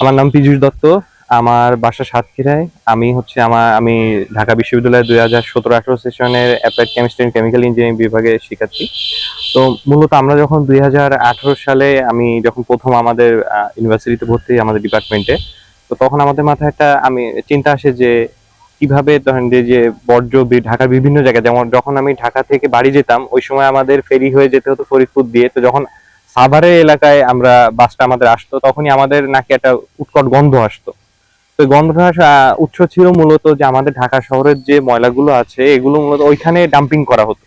আমার নাম পীযুষ দত্ত, আমার বাসা সাতক্ষীরায়। আমি হচ্ছে আমার, আমি ঢাকা বিশ্ববিদ্যালয়ের দুই হাজার সতেরো আঠারো সেশনের applied chemistry and chemical engineering বিভাগে শিক্ষার্থী। তো মূলত আমরা যখন দুই হাজার আঠারো সালে আমি যখন প্রথম আমাদের ইউনিভার্সিটিতে ভর্তি আমাদের ডিপার্টমেন্টে, তো তখন আমাদের মাথায় একটা, আমি, চিন্তা আসে যে কীভাবে ধরেন যে যে বর্জ্য ঢাকার বিভিন্ন জায়গায়, যেমন যখন আমি ঢাকা থেকে বাড়ি যেতাম, ওই সময় আমাদের ফেরি হয়ে যেতে হতো ফরিদপুর দিয়ে। তো যখন সাভারের এলাকায় আমরা বাসটা আমাদের আসতো, তখনই আমাদের নাকি একটা উৎকট গন্ধ আসতো। তো গন্ধটা উৎস ছিল মূলত যে আমাদের ঢাকা শহরের যে ময়লাগুলো আছে, এগুলো মূলত ওইখানে ডাম্পিং করা হতো।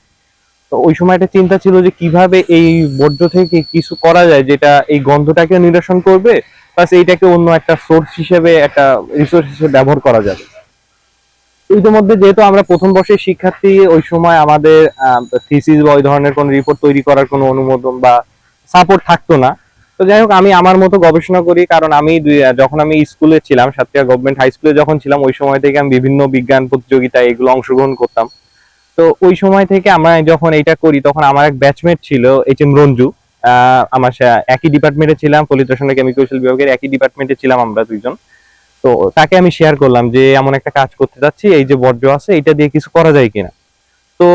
তো ওই সময় একটা চিন্তা ছিল যে কীভাবে এই বর্জ্য থেকে কিছু করা যায় যেটা এই গন্ধটাকে নিরসন করবে প্লাস এইটাকে অন্য একটা সোর্স হিসেবে, একটা রিসোর্স হিসেবে ব্যবহার করা যাবে। ইতিমধ্যে যেহেতু আমরা প্রথম বর্ষের শিক্ষার্থী, ওই সময় আমাদের থিসিস বা ওই ধরনের কোনো রিপোর্ট তৈরি করার কোনো অনুমোদন বা সাপোর্ট থাকতো না। তো যাই হোক, আমি আমার মতো গবেষণা করি, কারণ আমি যখন আমি স্কুলে ছিলাম, সাতক্ষীরা গভর্নমেন্ট হাই স্কুলে যখন ছিলাম, ওই সময় থেকে আমি বিভিন্ন বিজ্ঞান প্রতিযোগিতায় এগুলো অংশগ্রহণ করতাম। তো ওই সময় থেকে আমরা যখন এটা করি, তখন আমার এক ব্যাচমেট ছিল এইচ এম রঞ্জু। আমার একই ডিপার্টমেন্টে ছিলাম রসায়ন কেমিক্যাল বিভাগের একই ডিপার্টমেন্টে ছিলাম আমরা দুইজন। তো তাকে আমি শেয়ার করলাম যে, এমন একটা কাজ করতে যাচ্ছি, এই যে বর্জ্য আছে এটা দিয়ে কিছু করা যায় কিনা। তো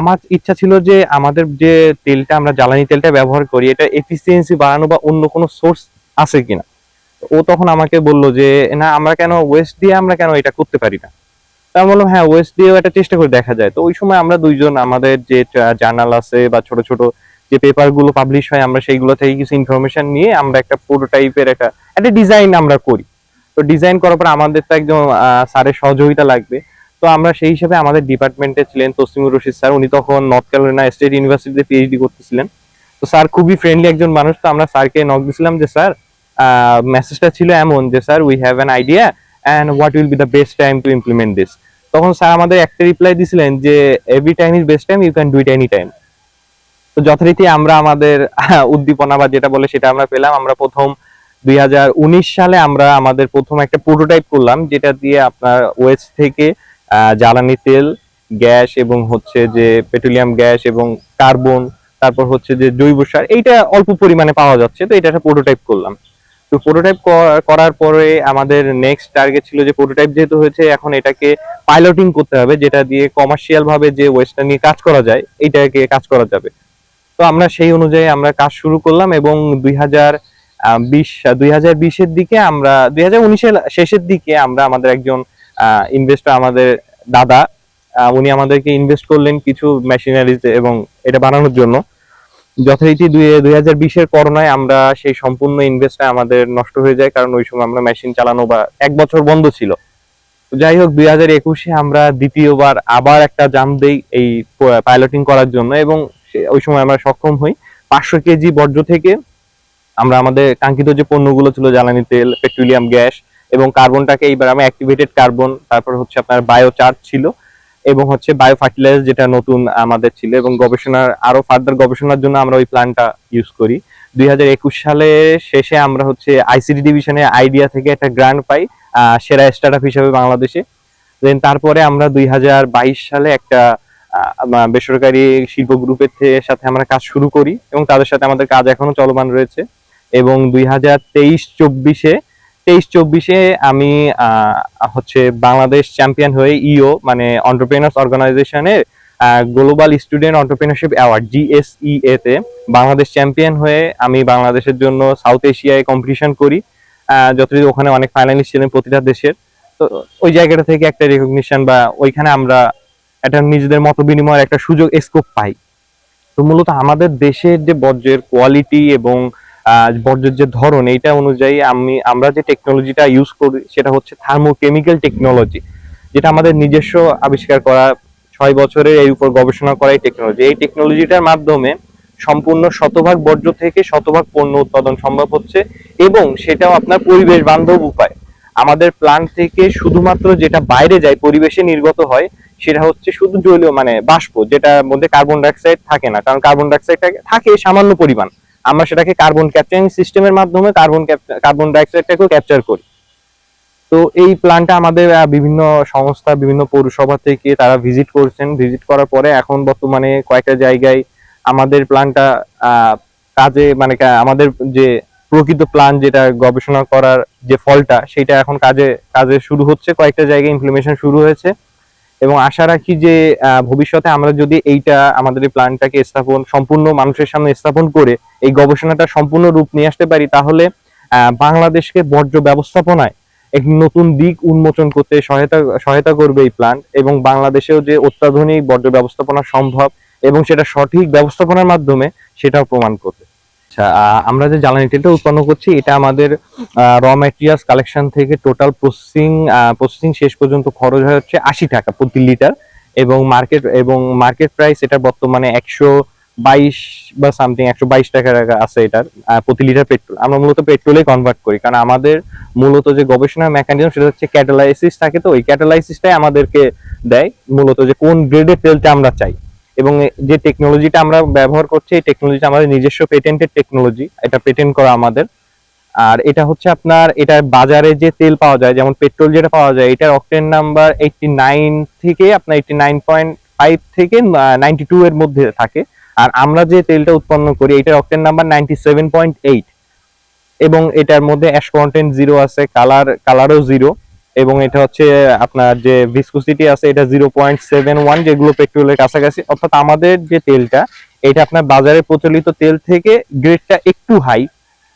আমার ইচ্ছা ছিল যে আমাদের যে তেলটা আমরা জ্বালানি তেলটা ব্যবহার করি এটা এফিসিয়েন্সি বাড়ানো বা অন্য কোনো সোর্স আছে কিনা। ও তখন আমাকে বলল যে না আমরা কেন ওয়েস্ট দিয়ে আমরা কেন এটা করতে পারি না? তা আমি বললাম হ্যাঁ ওয়েস্ট দিয়েও একটা চেষ্টা করে দেখা যায়। তো ওই সময় আমরা দুইজন আমাদের যে জার্নাল আছে বা ছোট ছোট যে পেপারগুলো পাবলিশ হয় আমরা সেইগুলো থেকে কিছু ইনফরমেশন নিয়ে আমরা একটা প্রোটোটাইপের একটা একটা ডিজাইন আমরা করি। তো ডিজাইন করার পর আমাদের তো আহ, স্যারের সহযোগিতা লাগবে। আমরা সেই হিসাবে আমাদের ডিপার্টমেন্টে ছিলেন তসলিমুর রশিদ স্যার। উনি তখন নর্থ ক্যারোলিনা স্টেট ইউনিভার্সিটিতে পিএইচডি করতেছিলেন। তো স্যার খুবই ফ্রেন্ডলি একজন মানুষ। তো আমরা স্যারকে নক দিছিলাম যে, স্যার মেসেজটা ছিল এমন যে, sir we have an idea and what will be the best time to implement this তখন স্যার আমাদের একটা রিপ্লাই দিছিলেন যে every time is best time you can do it any time তো যথারীতি আমরা আমাদের উদ্দীপনা বা যেটা বলে সেটা আমরা পেলাম। আমরা প্রথম দুই হাজার উনিশ সালে আমরা আমাদের প্রথম একটা প্রোটোটাইপ করলাম, যেটা দিয়ে আপনার ওয়েস্ট থেকে জ্বালানি তেল, গ্যাস এবং হচ্ছে যে পেট্রোলিয়াম, গ্যাস এবং কার্বন, তারপর হচ্ছে যে জৈব সার, এইটা অল্প পরিমাণে পাওয়া যাচ্ছে। তো এটা একটা প্রোটোটাইপ করলাম। তো প্রোটোটাইপ করার পরে আমাদের নেক্সট টার্গেট ছিল যে প্রোটোটাইপ যেহেতু হয়েছে, এখন এটাকে পাইলটিং করতে হবে, যেটা দিয়ে কমার্শিয়াল ভাবে যে ওয়েস্টটা নিয়ে কাজ করা যায়, এইটাকে কাজ করা যাবে। তো আমরা সেই অনুযায়ী আমরা কাজ শুরু করলাম এবং দুই হাজার বিশ, দুই হাজার বিশের দিকে আমরা, দুই হাজার উনিশের শেষের দিকে আমরা আমাদের একজন ইনভেস্টর আমাদের দাদা উনি আমাদেরকে ইনভেস্ট করলেন কিছু মেশিনারিজ এবং এটা বানানোর জন্য। যথারীতি দুই দুই হাজার বিশের করোনায় আমরা সেই সম্পূর্ণ ইনভেস্টটা আমাদের নষ্ট হয়ে যায়, কারণ ওই সময় আমরা মেশিন চালানো বা এক বছর বন্ধ ছিল। যাই হোক, দুই হাজার একুশে আমরা দ্বিতীয়বার আবার একটা জাম দেই এই পাইলটিং করার জন্য এবং ওই সময় আমরা সক্ষম হই। পাঁচশো কেজি বর্জ্য থেকে আমরা আমাদের কাঙ্ক্ষিত যে পণ্যগুলো ছিল, জ্বালানি তেল, পেট্রোলিয়াম, গ্যাস এবং কার্বনটাকে এইবার আমরা অ্যাক্টিভেটেড কার্বন তারপর হচ্ছে আপনার বায়ো চার্জ ছিল এবং হচ্ছে বায়ো ফার্টিলাইজার যেটা নতুন আমাদের ছিল এবং গবেষণার, আরও ফার্দার গবেষণার জন্য আমরা ওই প্ল্যানটা ইউজ করি। দুই হাজার একুশ সালে শেষে আমরা হচ্ছে আইসিডি ডিভিশনে আইডিয়া থেকে একটা গ্রান্ট পাই সেরা স্টার্টআপ হিসেবে বাংলাদেশে। দেন তারপরে আমরা দুই হাজার বাইশ সালে একটা বেসরকারি শিল্প গ্রুপের সাথে আমরা কাজ শুরু করি এবং তাদের সাথে আমাদের কাজ এখনও চলমান রয়েছে। এবং দুই হাজার তেইশ চব্বিশে তেইশ চব্বিশে আমি হচ্ছে বাংলাদেশ চ্যাম্পিয়ন হয়ে ইও মানে অন্টারপ্রেনার্স অর্গানাইজেশনের global student entrepreneurship award GSEA তে বাংলাদেশ চ্যাম্পিয়ন হয়ে আমি বাংলাদেশের জন্য সাউথ এশিয়ায় কম্পিটিশন করি। আহ, ওখানে অনেক ফাইনালিস্ট ছিলেন প্রতিটা দেশের। তো ওই জায়গাটা থেকে একটা রেকগনিশন বা ওইখানে আমরা একটা নিজেদের মত বিনিময়ের একটা সুযোগ স্কোপ পাই। তো মূলত আমাদের দেশের যে বর্জ্যের কোয়ালিটি এবং বর্জ্যের যে ধরন, এইটা অনুযায়ী আমি, আমরা যে টেকনোলজিটা ইউজ করি, সেটা হচ্ছে থার্মোকেমিক্যাল টেকনোলজি যেটা আমাদের নিজস্ব আবিষ্কার করা, ছয় বছরের এই উপর গবেষণা করা এই টেকনোলজি এই টেকনোলজিটার মাধ্যমে সম্পূর্ণ শতভাগ বর্জ্য থেকে শতভাগ পণ্য উৎপাদন সম্ভব হচ্ছে এবং সেটাও আপনার পরিবেশ বান্ধব উপায়। আমাদের প্লান্ট থেকে শুধুমাত্র যেটা বাইরে যায়, পরিবেশে নির্গত হয়, সেটা হচ্ছে শুধু জলীয় মানে বাষ্প, যেটার মধ্যে কার্বন ডাইঅক্সাইড থাকে না, কারণ কার্বন ডাইঅক্সাইড থাকে সামান্য পরিমাণ। আমরা সেটাকে কার্বন ক্যাপচারিং সিস্টেমের মাধ্যমে কার্বন কার্বন ডাইঅক্সাইডটাকেও ক্যাপচার করি। তো এই প্ল্যানটা আমাদের বিভিন্ন সংস্থা, বিভিন্ন পৌরসভা থেকে তারা ভিজিট করছেন। ভিজিট করার পরে এখন বর্তমানে কয়েকটা জায়গায় আমাদের প্ল্যানটা কাজে মানে আমাদের যে প্রকৃত প্ল্যান যেটা গবেষণা করার যে ফলটা, সেটা এখন কাজে কাজে শুরু হচ্ছে। কয়েকটা জায়গায় ইমপ্লিমেশন শুরু হয়েছে। এবং আশা রাখি যে ভবিষ্যতে আমরা যদি এইটা আমাদের এই প্ল্যানটাকে স্থাপন, সম্পূর্ণ মানুষের সামনে স্থাপন করে এই গবেষণাটা সম্পূর্ণ রূপ নিয়ে আসতে পারি, তাহলে বাংলাদেশকে বর্জ্য ব্যবস্থাপনায় একটি নতুন দিক উন্মোচন করতে সহায়তা সহায়তা করবে এই প্ল্যান্ট এবং বাংলাদেশেও যে অত্যাধুনিক বর্জ্য ব্যবস্থাপনা সম্ভব এবং সেটা সঠিক ব্যবস্থাপনার মাধ্যমে সেটাও প্রমাণ করবে। আচ্ছা আমরা যে জ্বালানি তেলটা উৎপন্ন করছি, এটা আমাদের র ম্যাটেরিয়ালস কালেকশন থেকে টোটাল প্রসেসিং প্রসেসিং শেষ পর্যন্ত খরচ হয় হচ্ছে আশি টাকা প্রতি লিটার এবং মার্কেট এবং মার্কেট প্রাইস এটা বর্তমানে একশো বাইশ বা সামথিং একশো বাইশ টাকা আছে এটার প্রতি লিটার পেট্রোল আমরা মূলত পেট্রোলে কনভার্ট করি, কারণ আমাদের মূলত যে গবেষণা মেকানিজম সেটা হচ্ছে ক্যাটালাইসিস থাকে তো, ওই ক্যাটালাইসিসটাই আমাদেরকে দেয় মূলত যে কোন গ্রেডের তেলটা আমরা চাই। এবং যে টেকনোলজিটা আমরা ব্যবহার করছি, এই টেকনোলজিটা আমাদের নিজস্ব পেটেন্টেড টেকনোলজি এটা পেটেন্ট করা আমাদের। আর এটা হচ্ছে আপনার, এটা বাজারে যে তেল পাওয়া যায়, যেমন পেট্রোল যেটা পাওয়া যায়, এটার অক্টেন নাম্বার এইটটি নাইন থেকে আপনার এইটটি নাইন পয়েন্ট ফাইভ থেকে নাইনটি টু এর মধ্যে থাকে। আর আমরা যে তেলটা উৎপন্ন করি, এটার octane number ninety seven point eight এবং এটার মধ্যে অ্যাশ কন্টেন্ট জিরো আছে কালার কালারও জিরো এবং এটা হচ্ছে আপনার যে ভিসকোসিটি আছে, এটা জিরো পয়েন্ট সেভেন ওয়ান যেগুলো পেট্রোলের কাছাকাছি। অর্থাৎ আমাদের যে তেলটা, এটা আপনার বাজারে প্রচলিত তেল থেকে গ্রেডটা একটু হাই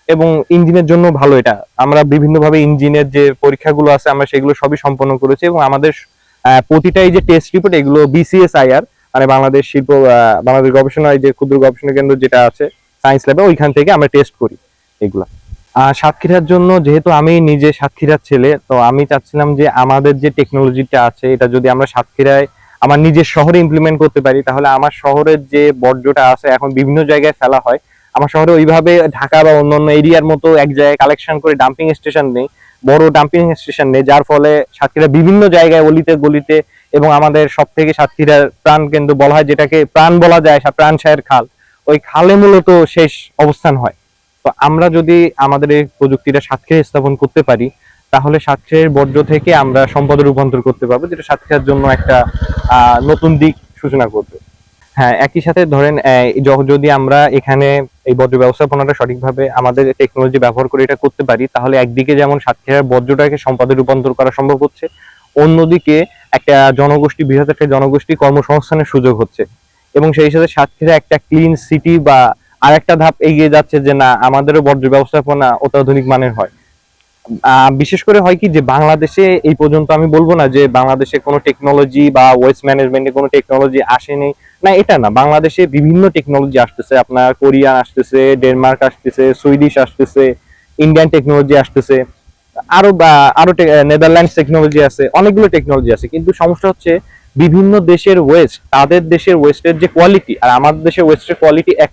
এবং ইঞ্জিনের জন্য ভালো এটা। আমরা বিভিন্নভাবে ইঞ্জিনের যে পরীক্ষাগুলো আছে, আমরা সেগুলো সবই সম্পন্ন করেছি এবং আমাদের প্রতিটাই যে টেস্ট রিপোর্ট এগুলো বিসিএসআইআর মানে বাংলাদেশ শিল্প বাংলাদেশ গবেষণা, এই যে ক্ষুদ্র গবেষণা কেন্দ্র যেটা আছে সায়েন্স ল্যাবে ওইখান থেকে আমরা টেস্ট করি এগুলা। সাতক্ষীরার জন্য যেহেতু আমি নিজে সাতক্ষীরার ছেলে, তো আমি চাচ্ছিলাম যে আমাদের যে টেকনোলজিটা আছে, এটা যদি আমরা সাতক্ষীরায় আমার নিজের শহরে ইমপ্লিমেন্ট করতে পারি, তাহলে আমার শহরের যে বর্জ্যটা আছে, এখন বিভিন্ন জায়গায় ফেলা হয়। আমার শহরে ওইভাবে ঢাকা বা অন্যান্য এরিয়ার মতো এক জায়গায় কালেকশন করে ডাম্পিং স্টেশন নেই, বড় ডাম্পিং স্টেশন নেই, যার ফলে সাতক্ষীরা বিভিন্ন জায়গায় অলিতে গলিতে এবং আমাদের সব থেকে সাতক্ষীরার প্রাণ কেন্দ্র বলা হয়, যেটাকে প্রাণ বলা যায় প্রাণ সায়ের খাল। ওই খালে মূলত শেষ অবস্থান হয়। তো আমরা যদি আমাদের এই প্রযুক্তিটা সাতক্ষীরা স্থাপন করতে পারি, তাহলে সাতক্ষীরার বর্জ্য থেকে আমরা সম্পদে রূপান্তর করতে পারব, যেটা সাতক্ষীরার জন্য একটা নতুন দিক সূচনা করবে। হ্যাঁ একই সাথে ধরেন যদি আমরা এখানে এই বর্জ্য ব্যবস্থাপনাটা সঠিকভাবে আমাদের টেকনোলজি ব্যবহার করে এটা করতে পারি, তাহলে একদিকে যেমন সাতক্ষীরার বর্জ্যটাকে সম্পদে রূপান্তর করা সম্ভব হচ্ছে, অন্যদিকে একটা জনগোষ্ঠী, বৃহৎ একটা জনগোষ্ঠী কর্মসংস্থানের সুযোগ হচ্ছে। এবং সেই সাথে সাতক্ষীরা একটা ক্লিন সিটি বা আর একটা ধাপ এগিয়ে যাচ্ছে যে না, আমাদেরও বর্জ্য ব্যবস্থাপনা অত্যাধুনিক মানের হয়। বিশেষ করে হয় কি যে বাংলাদেশে এই পর্যন্ত আমি বলব না যে বাংলাদেশে কোনো টেকনোলজি বা ওয়েস্ট ম্যানেজমেন্টে কোনো টেকনোলজি আসেনি। না, এটা না। বাংলাদেশে বিভিন্ন টেকনোলজি আসতেছে। আপনার কোরিয়ান আসতেছে, ডেনমার্ক আসতেছে, সুইডিশ আসতেছে, ইন্ডিয়ান টেকনোলজি আসতেছে। আরও বা, আরও নেদারল্যান্ডস টেকনোলজি আছে, অনেকগুলো টেকনোলজি আছে। কিন্তু সমস্যা হচ্ছে বিভিন্ন দেশের ওয়েস্ট তাদের দেশের ওয়েস্টের যে কোয়ালিটি আর আমাদের দেশের ওয়েস্টের কোয়ালিটি এক।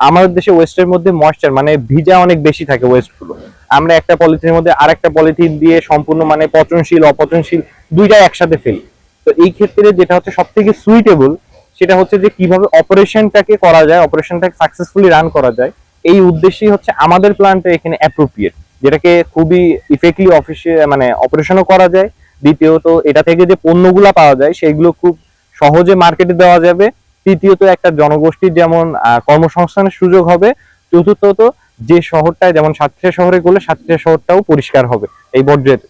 আমাদের দেশে ওয়েস্টের মধ্যে ময়েশ্চার মানে ভিজা অনেক বেশি থাকে ওয়েস্টগুলো। আমরা একটা পলিথিনের মধ্যে আরেকটা পলিথিন দিয়ে সম্পূর্ণ মানে পচনশীল, অপচনশীল দুইটাই একসাথে ফেলি। তো এই ক্ষেত্রে যেটা হচ্ছে সব থেকে সুইটেবল সেটা হচ্ছে যে কীভাবে অপারেশনটাকে করা যায় অপারেশনটাকে সাকসেসফুলি রান করা যায়, এই উদ্দেশ্যেই হচ্ছে আমাদের প্ল্যান্টটা এখানে অ্যাপ্রোপ্রিয়েট যেটাকে খুবই ইফেক্টলি অফিসে মানে অপারেশনও করা যায়। দ্বিতীয়ত, এটা থেকে যে পণ্যগুলা পাওয়া যায়, সেগুলো খুব সহজে মার্কেটে দেওয়া যাবে। তৃতীয়ত একটা জনগোষ্ঠীর যেমন কর্মসংস্থানের সুযোগ হবে, চতুর্থত যে শহরটায়, যেমন সাতক্ষীরা শহরে গেলে সাতক্ষীরা শহরটাও পরিষ্কার হবে, এই বর্জ্যের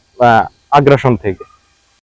আগ্রাসন থেকে।